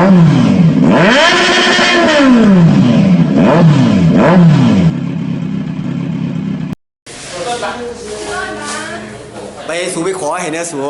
ไปสูไปขอเห็นเนี่ยสู